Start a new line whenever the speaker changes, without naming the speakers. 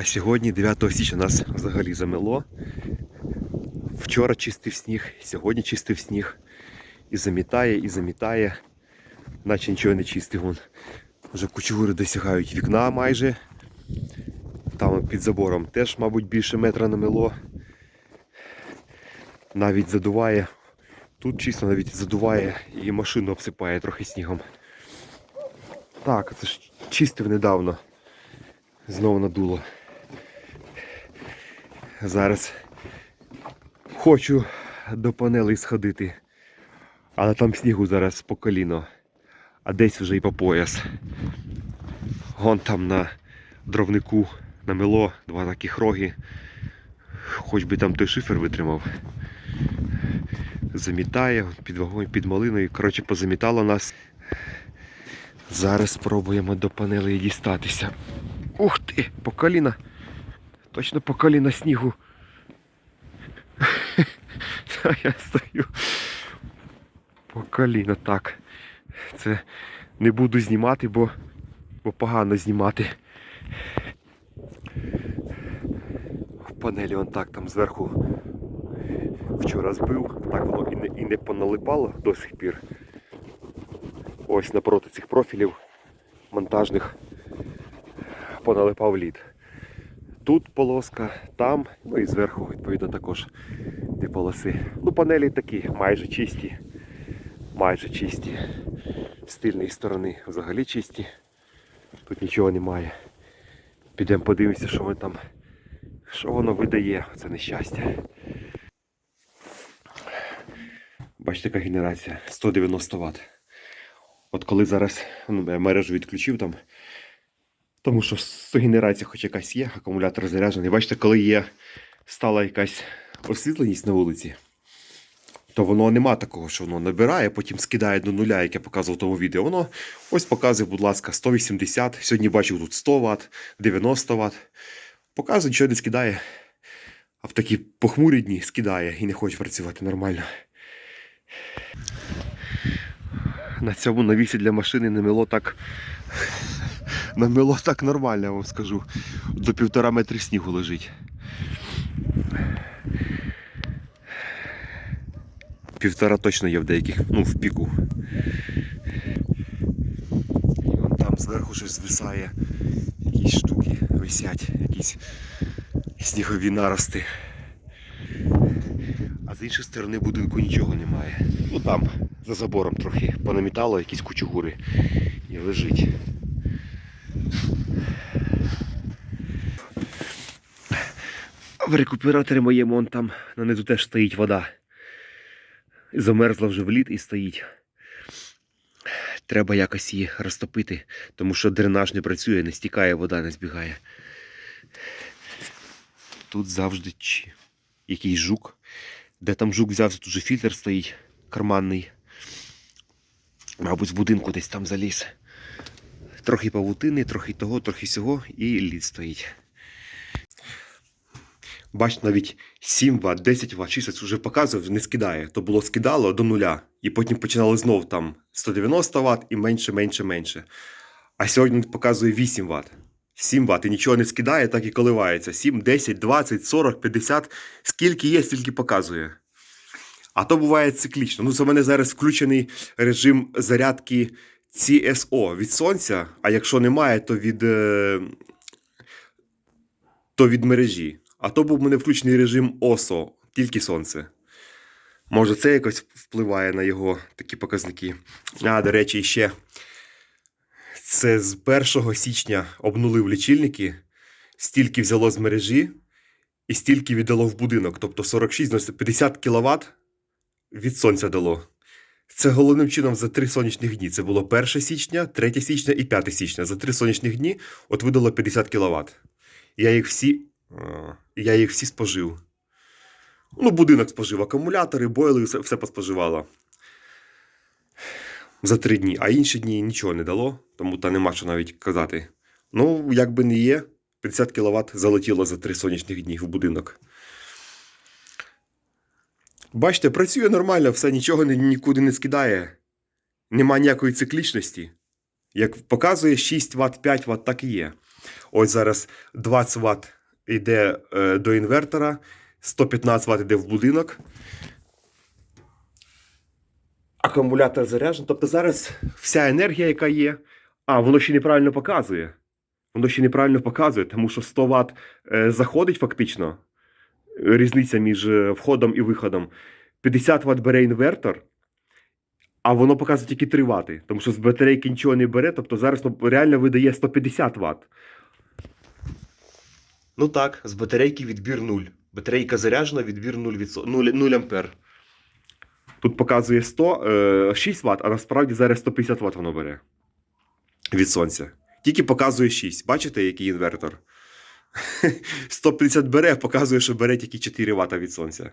А сьогодні, 9 січня, нас взагалі замело. Вчора чистив сніг, сьогодні чистив сніг. І замітає, і замітає. Наче нічого не чистив. Вон. Вже кучугури досягають вікна майже. Там під забором теж, мабуть, більше метра намело. Навіть задуває. Тут чисто навіть задуває і машину обсипає трохи снігом. Так, це ж чистив недавно. Знову надуло. Зараз хочу до панелей сходити. Але там снігу зараз по коліно. А десь вже і по пояс. Вон там на дровнику намело два таких роги. Хоч би там той шифер витримав. Замітає під вагою, під малиною. Коротше, позамітало нас. Зараз спробуємо до панелей дістатися. Ух ти, по коліна. Точно по коліна снігу. Та я стою. По коліна, так. Це не буду знімати, бо, бо погано знімати. В панелі он так там зверху вчора збив, так воно і не, і не поналипало до сих пір. Ось напроти цих профілів монтажних поналипав лід. Тут полоска, там, ну і зверху, відповідно, також дві полоси. Ну, панелі такі, майже чисті. Майже чисті. З тильної сторони взагалі чисті. Тут нічого немає. Підемо подивимося, що воно там. Що воно видає, це нещастя. Бачите, яка генерація 190 Вт. От коли зараз ну, мережу відключив там, тому що генерація хоч якась є, акумулятор заряджений. Бачите, коли є стала якась освітленість на вулиці, то воно нема такого, що воно набирає, потім скидає до нуля, як я показував в тому відео. Воно ось показує, будь ласка, 180. Сьогодні бачив тут 100 Вт, 90 Вт. Показує, що не скидає. А в такі похмурі дні скидає і не хоче працювати нормально. На цьому навісі для машини намело так. Намело так нормально, я вам скажу. До півтора метри снігу лежить. Півтора точно є в деяких, ну, в піку. Вон там зверху щось звисає. Якісь штуки висять, якісь снігові нарости. А з іншої сторони будинку нічого немає. Ну там, за забором трохи понамітало якісь кучугури і лежить. В рекуператорі моєму он там на низу теж стоїть вода. Замерзла вже в лід і стоїть. Треба якось її розтопити, тому що дренаж не працює, не стікає, вода не збігає. Тут завжди чи- якийсь жук. Де там жук взявся, тут же фільтр стоїть карманний. Мабуть, з будинку десь там заліз. Трохи павутини, трохи того, трохи сього і лід стоїть. Бачите, навіть 7 Вт, 10 Вт, 6 вже показував, не скидає. То було скидало до нуля. І потім починало знов там 190 Вт і менше, менше, менше. А сьогодні показує 8 Вт. 7 Вт і нічого не скидає, так і коливається. 7, 10, 20, 40, 50. Скільки є, стільки показує. А то буває циклічно. Ну, це в мене зараз включений режим зарядки CSO від сонця, а якщо немає, то від, е, то від мережі. А то був мене включений режим OSO, тільки сонце. Може, це якось впливає на його такі показники. А, до речі, ще це з 1 січня обнулив лічильники, стільки взяло з мережі і стільки віддало в будинок. Тобто 46, значить 50 кВт від сонця дало. Це головним чином за три сонячних дні. Це було 1 січня, 3 січня і 5 січня. За три сонячних дні от видало 50 кВт. Я їх всі, а, я їх всі спожив. Ну, будинок спожив, акумулятори, бойли, все, все поспоживало. За три дні, а інші дні нічого не дало, тому та нема що навіть казати. Ну, як би не є, 50 кВт залетіло за три сонячних дні в будинок. Бачите, працює нормально, все нічого нікуди не скидає. Нема ніякої циклічності. Як показує 6 Вт, 5 Вт, так і є. Ось зараз 20 Вт йде е, до інвертора, 115 Вт йде в будинок. Акумулятор заряджений. Тобто зараз вся енергія, яка є. А, воно ще неправильно показує. Воно ще неправильно показує, тому що 100 Вт е, заходить фактично. Різниця між е, входом і виходом. 50 Вт бере інвертор, а воно показує тільки 3 Вт. Тому що з батарейки нічого не бере, тобто зараз ну, реально видає 150 Вт. Ну так, з батарейки відбір 0. Батарейка заряджена, відбір 0, 0, 0 ампер. Тут показує 100, е, 6 Вт, а насправді зараз 150 Вт воно бере від сонця. Тільки показує 6. Бачите, який інвертор? 150 бере, показує, що бере тільки 4 Вт від сонця.